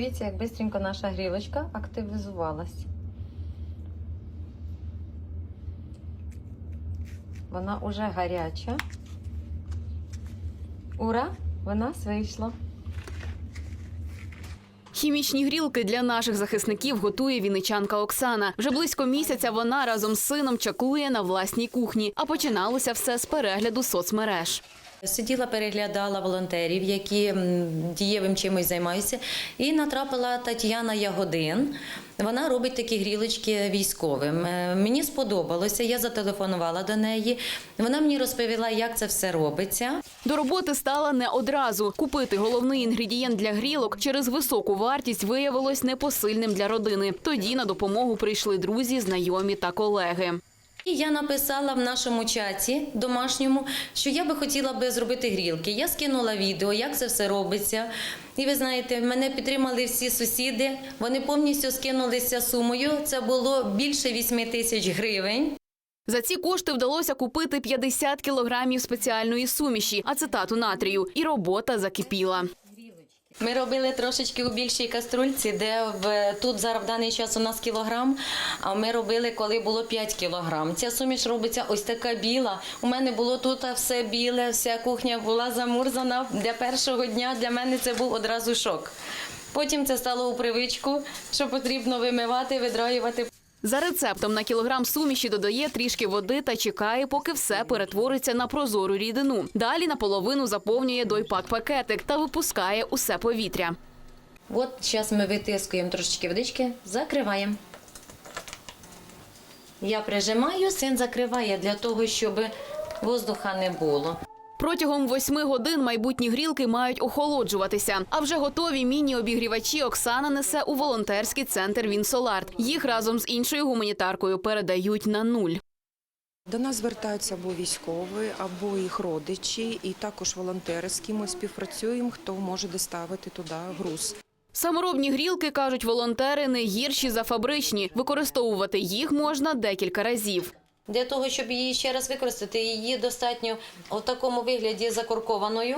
Дивіться, як швидко наша грілочка активізувалась. Вона уже гаряча. Ура! В нас вийшло. Хімічні грілки для наших захисників готує вінничанка Оксана. Вже близько місяця вона разом з сином чаклує на власній кухні. А починалося все з перегляду соцмереж. Сиділа, переглядала волонтерів, які дієвим чимось займаються, і натрапила Тетяна Ягодин. Вона робить такі грілочки військовим. Е, Мені сподобалося, я зателефонувала до неї. Вона мені розповіла, як це все робиться. До роботи стала не одразу. Купити головний інгредієнт для грілок через високу вартість виявилось непосильним для родини. Тоді на допомогу прийшли друзі, знайомі та колеги. І я написала в нашому чаті домашньому, що я би хотіла би зробити грілки. Я скинула відео, як це все робиться. І ви знаєте, мене підтримали всі сусіди. Вони повністю скинулися сумою. Це було більше 8 тисяч гривень. За ці кошти вдалося купити 50 кілограмів спеціальної суміші, ацетату натрію, і робота закипіла. Ми робили трошечки у більшій каструльці, де в тут зараз в даний час у нас кілограм. А ми робили, коли було 5 кілограм. Ця суміш робиться ось така біла. У мене було тут все біле, вся кухня була замурзана. Для першого дня для мене це був одразу шок. Потім це стало у привичку, що потрібно вимивати, видраювати. За рецептом на кілограм суміші додає трішки води та чекає, поки все перетвориться на прозору рідину. Далі наполовину заповнює дойпак-пакетик та випускає усе повітря. От зараз ми витискуємо трошечки водички, закриваємо. Я прижимаю, син закриває для того, щоб воздуха не було. Протягом восьми годин майбутні грілки мають охолоджуватися. А вже готові міні-обігрівачі Оксана несе у волонтерський центр Вінсоларт. Їх разом з іншою гуманітаркою передають на нуль. До нас звертаються або військові, або їх родичі, і також волонтери, з ким ми співпрацюємо, хто може доставити туди груз. Саморобні грілки, кажуть волонтери, не гірші за фабричні. Використовувати їх можна декілька разів. Для того, щоб її ще раз використати, її достатньо в такому вигляді закоркованою.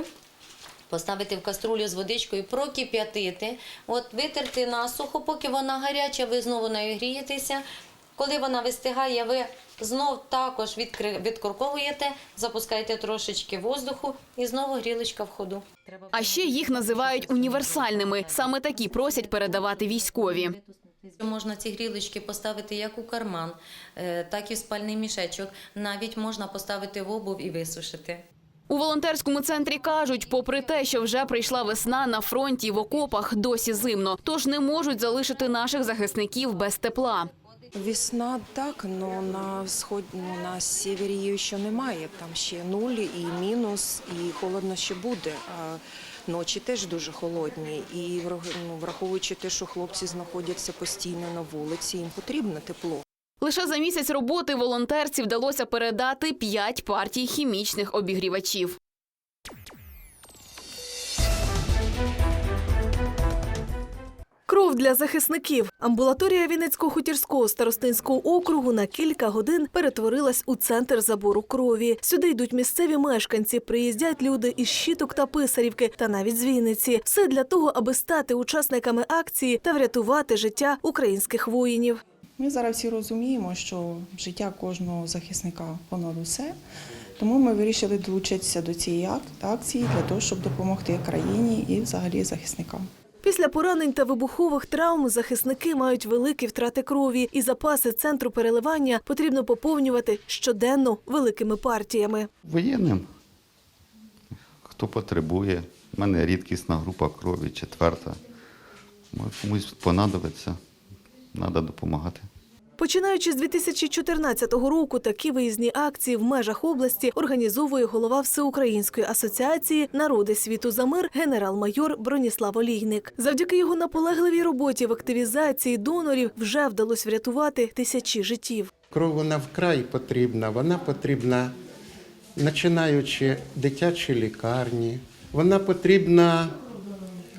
Поставити в каструлю з водичкою, прокип'ятити, от витерти насухо, поки вона гаряча, ви знову нею грієтеся. Коли вона вистигає, ви знов також відкорковуєте, запускаєте трошечки воздуху і знову грілочка в ходу. А ще їх називають універсальними. Саме такі просять передавати військові. Можна ці грілочки поставити як у карман, е, так і в спальний мішечок. Навіть можна поставити в обув і висушити. У волонтерському центрі кажуть, попри те, що вже прийшла весна на фронті і в окопах досі зимно, тож не можуть залишити наших захисників без тепла. Весна так, але на сход, ну, на севері її ще немає. Там ще нуль і мінус, і холодно ще буде. А ночі теж дуже холодні. І ну, враховуючи те, що хлопці знаходяться постійно на вулиці, їм потрібно тепло. Лише за місяць роботи волонтерці вдалося передати 5 партій хімічних обігрівачів. Кров для захисників. Амбулаторія Вінницького хутірського старостинського округу на кілька годин перетворилась у центр забору крові. Сюди йдуть місцеві мешканці, приїздять люди із щиток та писарівки, та навіть з Вінниці. Все для того, аби стати учасниками акції та врятувати життя українських воїнів. Ми зараз всі розуміємо, що життя кожного захисника понад усе. Тому ми вирішили долучитися до цієї акції для того, щоб допомогти країні і взагалі захисникам. Після поранень та вибухових травм захисники мають великі втрати крові, і запаси центру переливання потрібно поповнювати щоденно великими партіями. Воєнним, хто потребує. У мене рідкісна група крові, четверта. Може, комусь понадобиться, треба допомагати. Починаючи з 2014 року, такі виїзні акції в межах області організовує голова Всеукраїнської асоціації Народи світу за мир генерал-майор Броніслав Олійник. Завдяки його наполегливій роботі в активізації донорів вже вдалося врятувати тисячі життів. Кров вона вкрай потрібна. Вона потрібна, починаючи дитячі лікарні, вона потрібна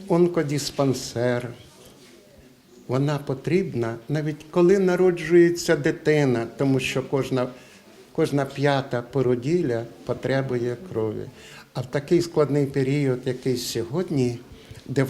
онкодиспансер. Вона потрібна навіть коли народжується дитина, тому що кожна, кожна п'ята породілля потребує крові. А в такий складний період, який сьогодні, де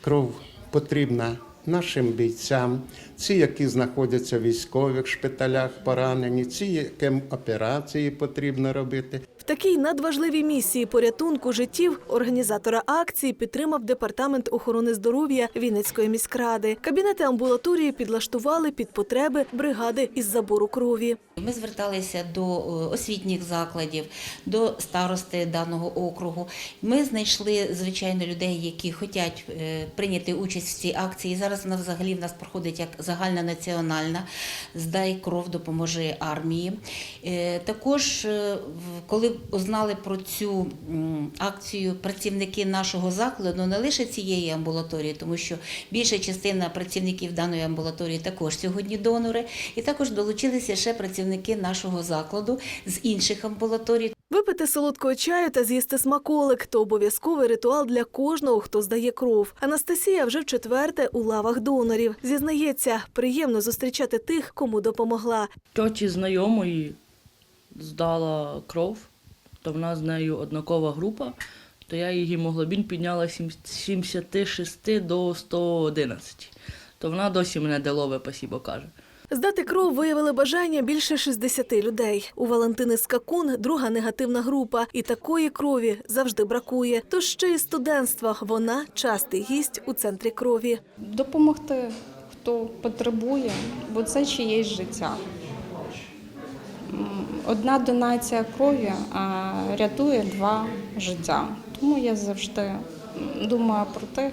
кров потрібна нашим бійцям, ці, які знаходяться в військових шпиталях, поранені, ці, яким операції потрібно робити. Такій надважливій місії порятунку життів організатора акції підтримав департамент охорони здоров'я Вінницької міськради. Кабінети амбулаторії підлаштували під потреби бригади із забору крові. Ми зверталися до е, освітніх закладів, до старости даного округу. Ми знайшли звичайно людей, які хочуть е, прийняти участь в цій акції. Зараз вона взагалі в нас проходить як загальна національна Здай кров, допоможи армії. Е, Також, коли узнали про цю акцію працівники нашого закладу, не лише цієї амбулаторії, тому що більша частина працівників даної амбулаторії також сьогодні донори, і також долучилися ще працівники нашого закладу з інших амбулаторій. Випити солодкого чаю та з'їсти смаколик то обов'язковий ритуал для кожного, хто здає кров. Анастасія вже в четверте у лавах донорів. Зізнається, приємно зустрічати тих, кому допомогла. тьоті знайомої здала кров, то в нас з нею однакова група, то я її гемоглобін підняла з 76 до 111. То вона досі мене делове пасібо каже. Здати кров виявили бажання більше 60 людей. У Валентини Скакун друга негативна група, і такої крові завжди бракує. Тож ще із студентства вона частий гість у центрі крові. допомогти, хто потребує, бо це чиєсь життя. Одна донація крові рятує два життя. Тому я завжди думаю про те,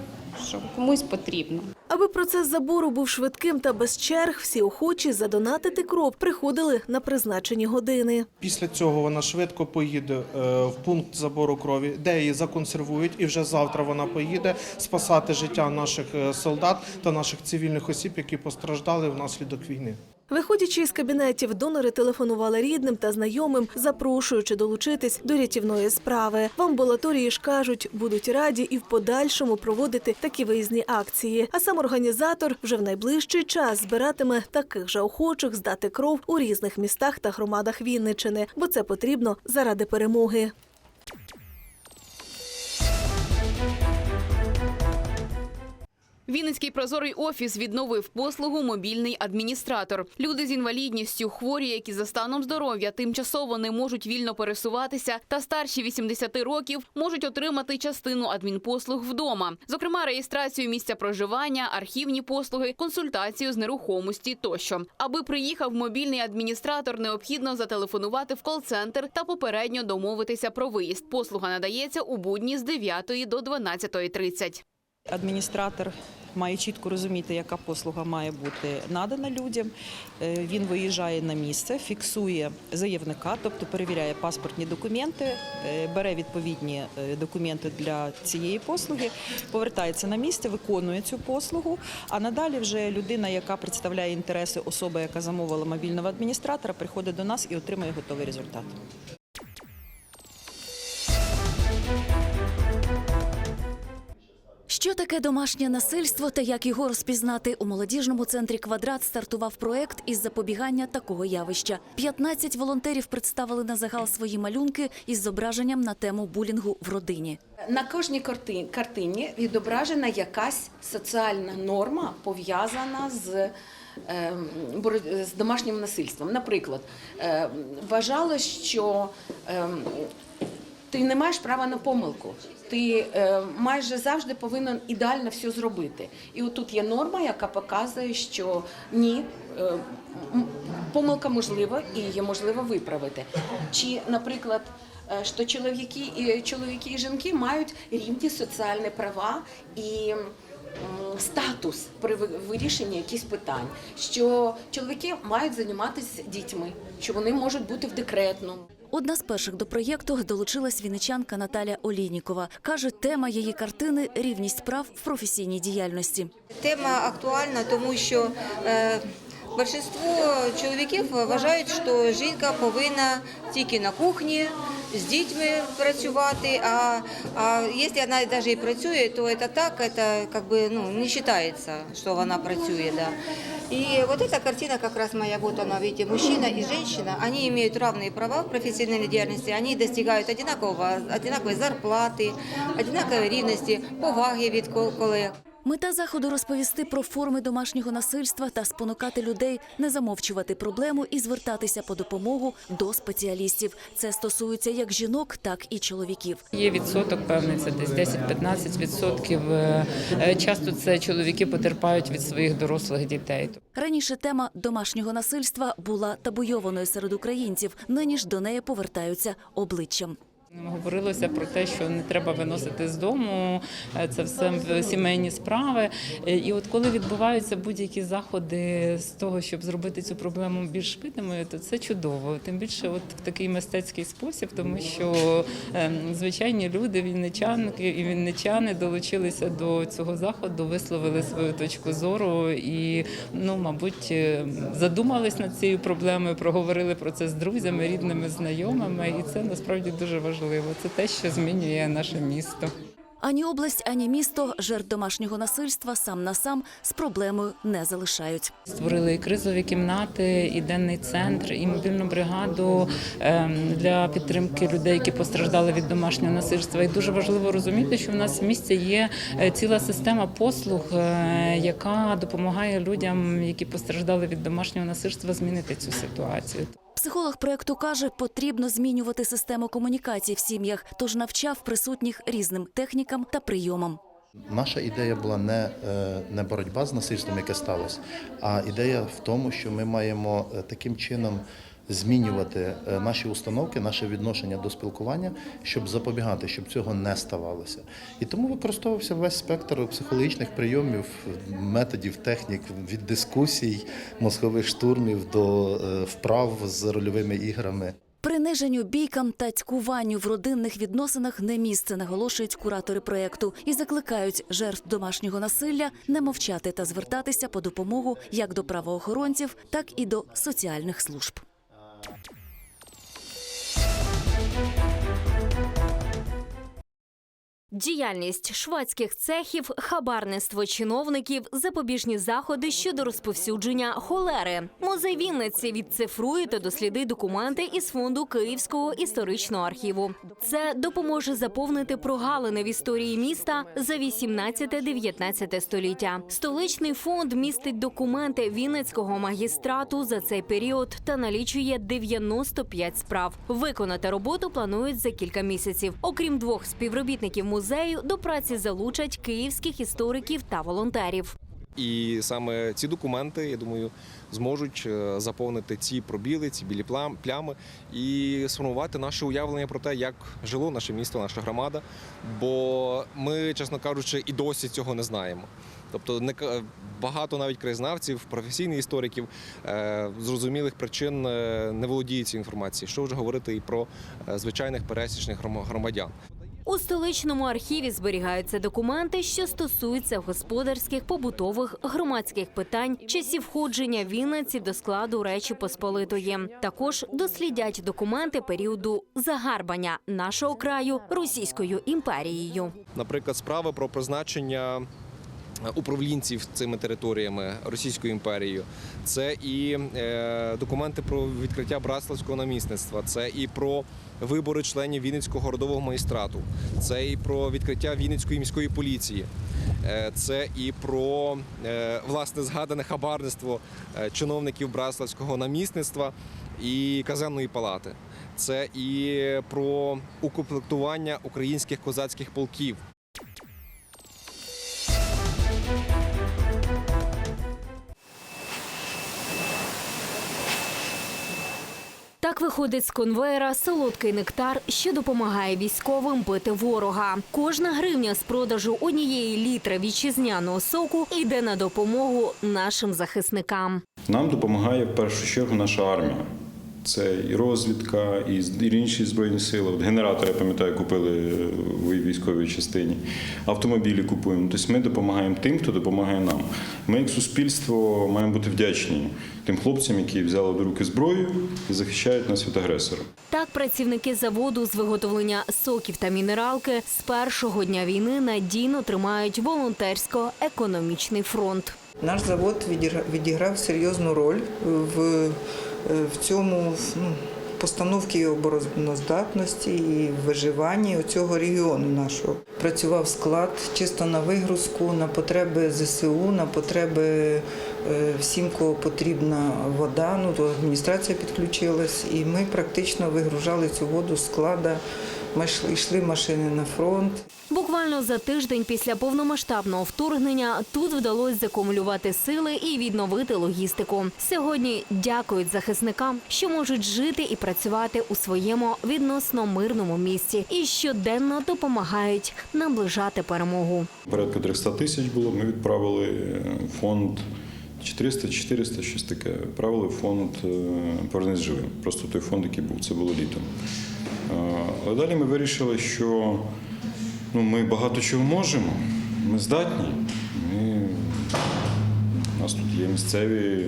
що комусь потрібно. Аби процес забору був швидким та без черг, всі охочі задонатити кров приходили на призначені години. Після цього вона швидко поїде е, в пункт забору крові, де її законсервують, і вже завтра вона поїде спасати життя наших е, солдат та наших цивільних осіб, які постраждали внаслідок війни. Виходячи із кабінетів, донори телефонували рідним та знайомим, запрошуючи долучитись до рятівної справи. В амбулаторії ж кажуть, будуть раді і в подальшому проводити такі виїзні акції. А сам організатор вже в найближчий час збиратиме таких же охочих здати кров у різних містах та громадах Вінничини, бо це потрібно заради перемоги. Вінницький прозорий офіс відновив послугу мобільний адміністратор. Люди з інвалідністю, хворі, які за станом здоров'я тимчасово не можуть вільно пересуватися, та старші 80 років можуть отримати частину адмінпослуг вдома, зокрема реєстрацію місця проживання, архівні послуги, консультацію з нерухомості тощо. Аби приїхав мобільний адміністратор, необхідно зателефонувати в кол-центр та попередньо домовитися про виїзд. Послуга надається у будні з 9 до 12.30. Адміністратор має чітко розуміти, яка послуга має бути надана людям. Е, Він виїжджає на місце, фіксує заявника, тобто перевіряє паспортні документи, е, бере відповідні е, документи для цієї послуги, повертається на місце, виконує цю послугу. А надалі вже людина, яка представляє інтереси особи, яка замовила мобільного адміністратора, приходить до нас і отримує готовий результат. Що таке домашнє насильство та як його розпізнати у молодіжному центрі квадрат стартував проект із запобігання такого явища. 15 волонтерів представили на загал свої малюнки із зображенням на тему булінгу в родині. На кожній картині відображена якась соціальна норма, пов'язана з, ем, з домашнім насильством. Наприклад, ем, вважалось, що ем, ти не маєш права на помилку. Ти е, майже завжди повинен ідеально все зробити. І отут є норма, яка показує, що ні, е, помилка можлива і її можливо виправити. Чи, наприклад, е, що чоловіки і чоловіки і жінки мають рівні соціальні права і статус при вирішенні якихось питань, що чоловіки мають займатися дітьми, що вони можуть бути в декретному. Одна з перших до проєкту долучилась вінничанка Наталя Олійнікова. Каже, тема її картини рівність прав в професійній діяльності. Тема актуальна, тому що е, більшинство чоловіків вважають, що жінка повинна тільки на кухні з дітьми працювати. А, а якщо вона навіть і працює, то це так, це как бы, ну, не вважається, що вона працює. Да. И вот эта картина как раз моя, вот она, видите, мужчина и женщина, они имеют равные права в профессиональной деятельности, они достигают одинакового, одинаковой зарплаты, одинаковой рівності, поваги від ко- колег. Мета заходу розповісти про форми домашнього насильства та спонукати людей не замовчувати проблему і звертатися по допомогу до спеціалістів. Це стосується як жінок, так і чоловіків. Є відсоток певний, це десь 10-15 відсотків. Е, е, Часто це чоловіки потерпають від своїх дорослих дітей. Раніше тема домашнього насильства була табуйованою серед українців. Нині ж до неї повертаються обличчям. Говорилося про те, що не треба виносити з дому, е, це все сімейні справи. Е, І от коли відбуваються будь-які заходи з того, щоб зробити цю проблему більш видимою, то це чудово. Тим більше, от в такий мистецький спосіб, тому що ем, звичайні люди, вінничанки і вінничани долучилися до цього заходу, висловили свою точку зору і, ну, мабуть, е, задумались над цією проблемою, проговорили про це з друзями, рідними, знайомими, і це насправді дуже важливо. Це те, що змінює наше місто. Ані область, ані місто жертв домашнього насильства сам на сам з проблемою не залишають. Створили і кризові кімнати, і денний центр, і мобільну бригаду ем, для підтримки людей, які постраждали від домашнього насильства. І дуже важливо розуміти, що в нас в місті є е, ціла система послуг, е, яка допомагає людям, які постраждали від домашнього насильства, змінити цю ситуацію. Психолог проекту каже, потрібно змінювати систему комунікації в сім'ях, тож навчав присутніх різним технікам та прийомам. Наша ідея була не, е, не боротьба з насильством, яке сталося, а ідея в тому, що ми маємо е, таким чином змінювати е, наші установки, наше відношення до спілкування, щоб запобігати, щоб цього не ставалося. І тому використовувався весь спектр психологічних прийомів, методів, технік від дискусій, мозкових штурмів до е, вправ з рольовими іграми. Приниженню, бійкам та цькуванню в родинних відносинах не місце, наголошують куратори проекту і закликають жертв домашнього насилля не мовчати та звертатися по допомогу як до правоохоронців, так і до соціальних служб. Діяльність шведських цехів, хабарництво чиновників, запобіжні заходи щодо розповсюдження холери. Музей Вінниці відцифрує та дослідить документи із фонду Київського історичного архіву. Це допоможе заповнити прогалини в історії міста за 18-19 століття. Столичний фонд містить документи Вінницького магістрату за цей період та налічує 95 справ. Виконати роботу планують за кілька місяців. Окрім двох співробітників музею, до праці залучать київських істориків та волонтерів. І саме ці документи, я думаю, зможуть е, заповнити ці пробіли, ці білі плями і сформувати наше уявлення про те, як жило наше місто, наша громада. Бо ми, чесно кажучи, і досі цього не знаємо. Тобто не ка- багато навіть краєзнавців, професійних істориків е, зрозумілих причин е, не володіють цією інформацією. Що вже говорити і про е, звичайних пересічних громадян. У столичному архіві зберігаються документи, що стосуються господарських, побутових, громадських питань, часів входження Вінниці до складу Речі Посполитої. Також дослідять документи періоду загарбання нашого краю Російською імперією. Наприклад, справи про призначення управлінців цими територіями Російською імперією. Це і е, документи про відкриття братславського намісництва, це і про вибори членів Вінницького городового магістрату, це і про відкриття Вінницької міської поліції. Е, Це і про е, власне згадане хабарництво чиновників братславського намісництва і казенної палати. Це і про укомплектування українських козацьких полків. Так виходить з конвейера солодкий нектар, що допомагає військовим бити ворога. Кожна гривня з продажу однієї літри вітчизняного соку йде на допомогу нашим захисникам. Нам допомагає в першу чергу наша армія. Це і розвідка, і з- інші збройні сили. От генератори, я пам'ятаю, купили в військовій частині. Автомобілі купуємо. Тобто ми допомагаємо тим, хто допомагає нам. Ми, як суспільство, маємо бути вдячні тим хлопцям, які взяли до руки зброю і захищають нас від агресора. Так, працівники заводу з виготовлення соків та мінералки з першого дня війни надійно тримають волонтерсько-економічний фронт. Наш завод відігра- відіграв серйозну роль в, в цьому ну, постановці обороноздатності і виживанні цього регіону нашого. Працював склад чисто на вигрузку, на потреби ЗСУ, на потреби е, всім, кого потрібна вода. Ну то адміністрація підключилась, і ми практично вигружали цю воду з склада. Ми йшли, йшли машини на фронт. Буквально за тиждень після повномасштабного вторгнення тут вдалося закумулювати сили і відновити логістику. Сьогодні дякують захисникам, що можуть жити і працювати у своєму відносно мирному місці і щоденно допомагають наближати перемогу. Порядка 300 тисяч було. Ми відправили в фонд 400-400, щось таке. Відправили в фонд е, «Повернись живим. Просто той фонд, який був, це було літом. Е, Але далі ми вирішили, що ну, ми багато чого можемо, ми здатні. Ми, у нас тут є місцеві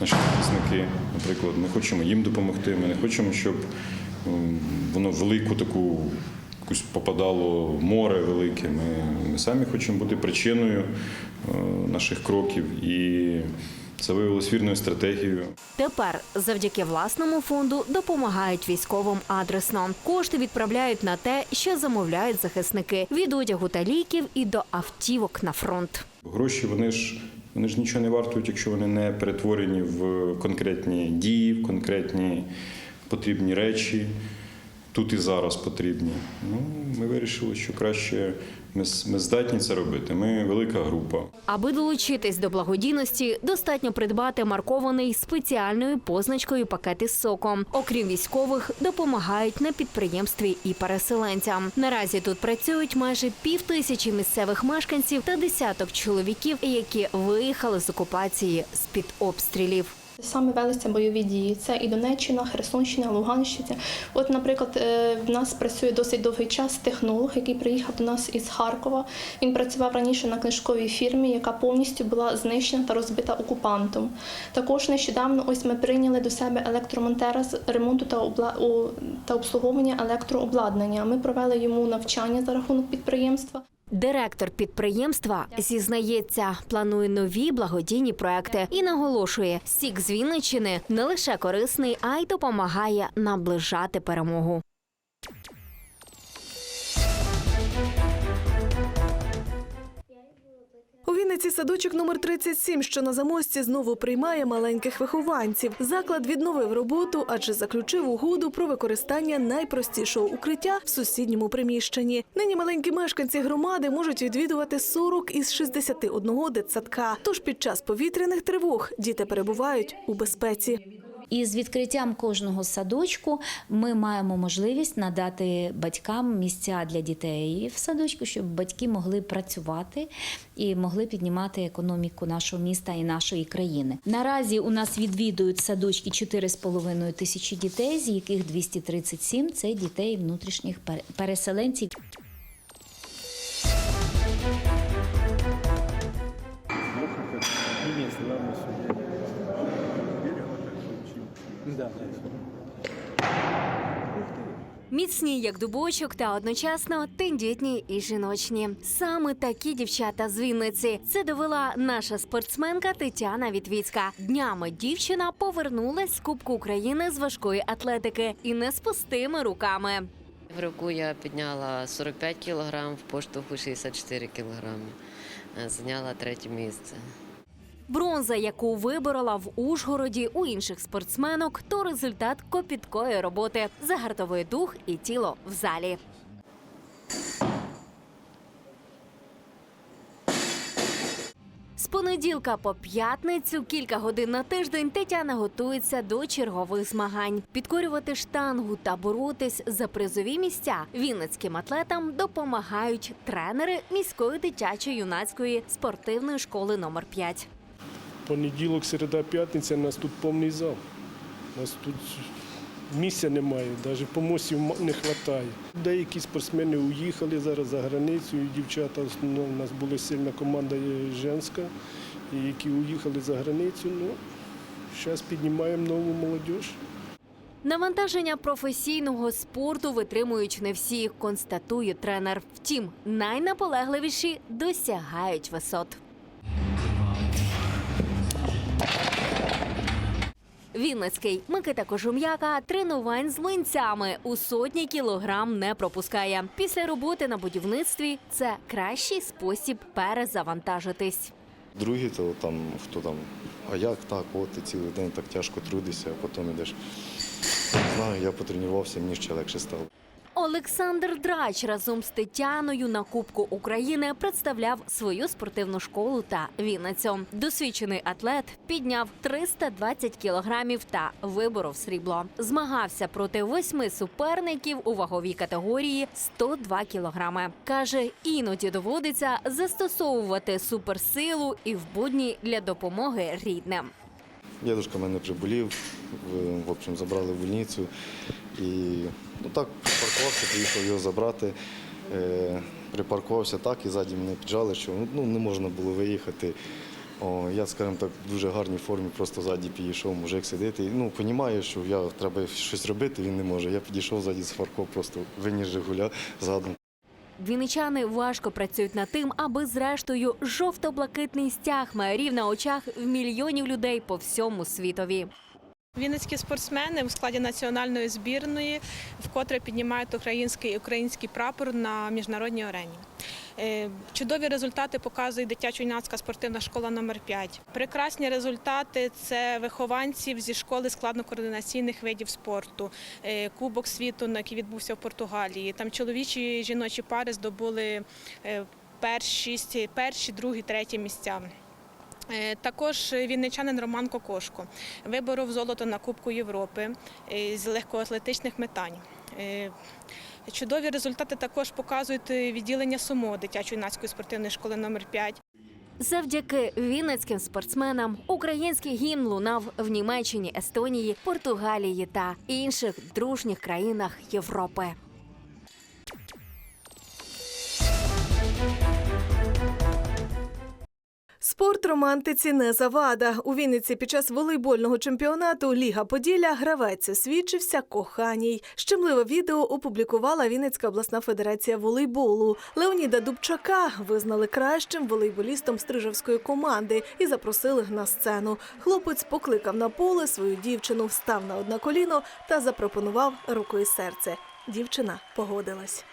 наші захисники, наприклад. Ми хочемо їм допомогти. Ми не хочемо, щоб воно велику таку якусь попадало в море велике. Ми, ми самі хочемо бути причиною е, наших кроків. І це виявилось вірною стратегією. Тепер завдяки власному фонду допомагають військовим адресно. Кошти відправляють на те, що замовляють захисники від одягу та ліків і до автівок на фронт. Гроші вони ж вони ж нічого не вартують, якщо вони не перетворені в конкретні дії, в конкретні потрібні речі. Тут і зараз потрібні. Ну, ми вирішили, що краще ми, ми здатні це робити. Ми велика група. Аби долучитись до благодійності, достатньо придбати маркований спеціальною позначкою пакет із соком. Окрім військових, допомагають на підприємстві і переселенцям. Наразі тут працюють майже пів тисячі місцевих мешканців та десяток чоловіків, які виїхали з окупації з під обстрілів. Саме велися бойові дії. Це і Донеччина, Херсонщина, Луганщина. От, наприклад, е, в нас працює досить довгий час технолог, який приїхав до нас із Харкова. Він працював раніше на книжковій фірмі, яка повністю була знищена та розбита окупантом. Також нещодавно ось ми прийняли до себе електромонтера з ремонту та та обслуговування електрообладнання. Ми провели йому навчання за рахунок підприємства. Директор підприємства зізнається, планує нові благодійні проекти і наголошує, сік з Вінничини не лише корисний, а й допомагає наближати перемогу. Вінниці садочок номер 37, що на замості, знову приймає маленьких вихованців. Заклад відновив роботу, адже заключив угоду про використання найпростішого укриття в сусідньому приміщенні. Нині маленькі мешканці громади можуть відвідувати 40 із 61 дитсадка. Тож під час повітряних тривог діти перебувають у безпеці. І з відкриттям кожного садочку ми маємо можливість надати батькам місця для дітей в садочку, щоб батьки могли працювати і могли піднімати економіку нашого міста і нашої країни. Наразі у нас відвідують садочки 4,5 тисячі дітей, з яких 237 – це дітей внутрішніх пере- переселенців. Міцні, як дубочок, та одночасно тендітні і жіночні. Саме такі дівчата з Вінниці. Це довела наша спортсменка Тетяна Вітвіцька. Днями дівчина повернулась з Кубку України з важкої атлетики і не з пустими руками. В року я підняла 45 кг, в поштовху 64 кг. Зайняла третє місце. Бронза, яку виборола в Ужгороді у інших спортсменок, то результат копіткої роботи, загартовує дух і тіло в залі. З понеділка по п'ятницю кілька годин на тиждень Тетяна готується до чергових змагань. Підкорювати штангу та боротись за призові місця вінницьким атлетам допомагають тренери міської дитячо-юнацької спортивної школи номер 5. Понеділок, середа, п'ятниця, у нас тут повний зал. У нас тут місця немає, навіть помостів не вистачає. Деякі спортсмени уїхали зараз за границю, і дівчата, ну, у нас була сильна команда женська, які уїхали за границю. Ну, зараз піднімаємо нову молодь. Навантаження професійного спорту витримують не всі, констатує тренер. Втім, найнаполегливіші досягають висот. Вінницький Микита Кожум'яка тренувань з млинцями у сотні кілограм не пропускає. Після роботи на будівництві це кращий спосіб перезавантажитись. Другі, то там хто там, а як так, от ти цілий день так тяжко трудишся, а потім йдеш. Знаю, я потренувався, мені ще легше стало. Олександр Драч разом з Тетяною на Кубку України представляв свою спортивну школу та Вінницю. Досвідчений атлет підняв 320 кілограмів та виборов срібло. Змагався проти восьми суперників у ваговій категорії 102 кілограми. каже, іноді доводиться застосовувати суперсилу і в будні для допомоги рідним. Дідушка мене приболів, в, общем, забрали в больницю. І ну, так припаркувався, поїхав його забрати. Е, припаркувався так і ззаді мене піджали, що ну, не можна було виїхати. О, я, скажімо так, в дуже гарній формі, просто ззаді підійшов, мужик сидить. І, ну, розумію, що я треба щось робити, він не може. Я підійшов ззаді з фарков, просто виніс Жигуля задом. Вінничани важко працюють над тим, аби зрештою жовто-блакитний стяг майорів на очах в мільйонів людей по всьому світові. Вінницькі спортсмени в складі національної збірної вкотре піднімають український і український прапор на міжнародній арені. Е, Чудові результати показує дитячо-юнацька спортивна школа номер 5 Прекрасні результати це вихованців зі школи складно-координаційних видів спорту, Е, Кубок світу, який відбувся в Португалії. Там чоловічі і жіночі пари здобули е, перші, перші, другі, треті місця. Е, Також вінничанин Роман Кокошко виборов золото на Кубку Європи е, з легкоатлетичних метань. Е, Чудові результати також показують відділення СУМО дитячо-юнацької спортивної школи номер 5 Завдяки вінницьким спортсменам український гімн лунав в Німеччині, Естонії, Португалії та інших дружніх країнах Європи. Спорт романтиці не завада. У Вінниці під час волейбольного чемпіонату Ліга Поділля гравець освідчився коханій. Щемливе відео опублікувала Вінницька обласна федерація волейболу. Леоніда Дубчака визнали кращим волейболістом стрижевської команди і запросили на сцену. Хлопець покликав на поле свою дівчину, встав на одне коліно та запропонував руку і серце. Дівчина погодилась.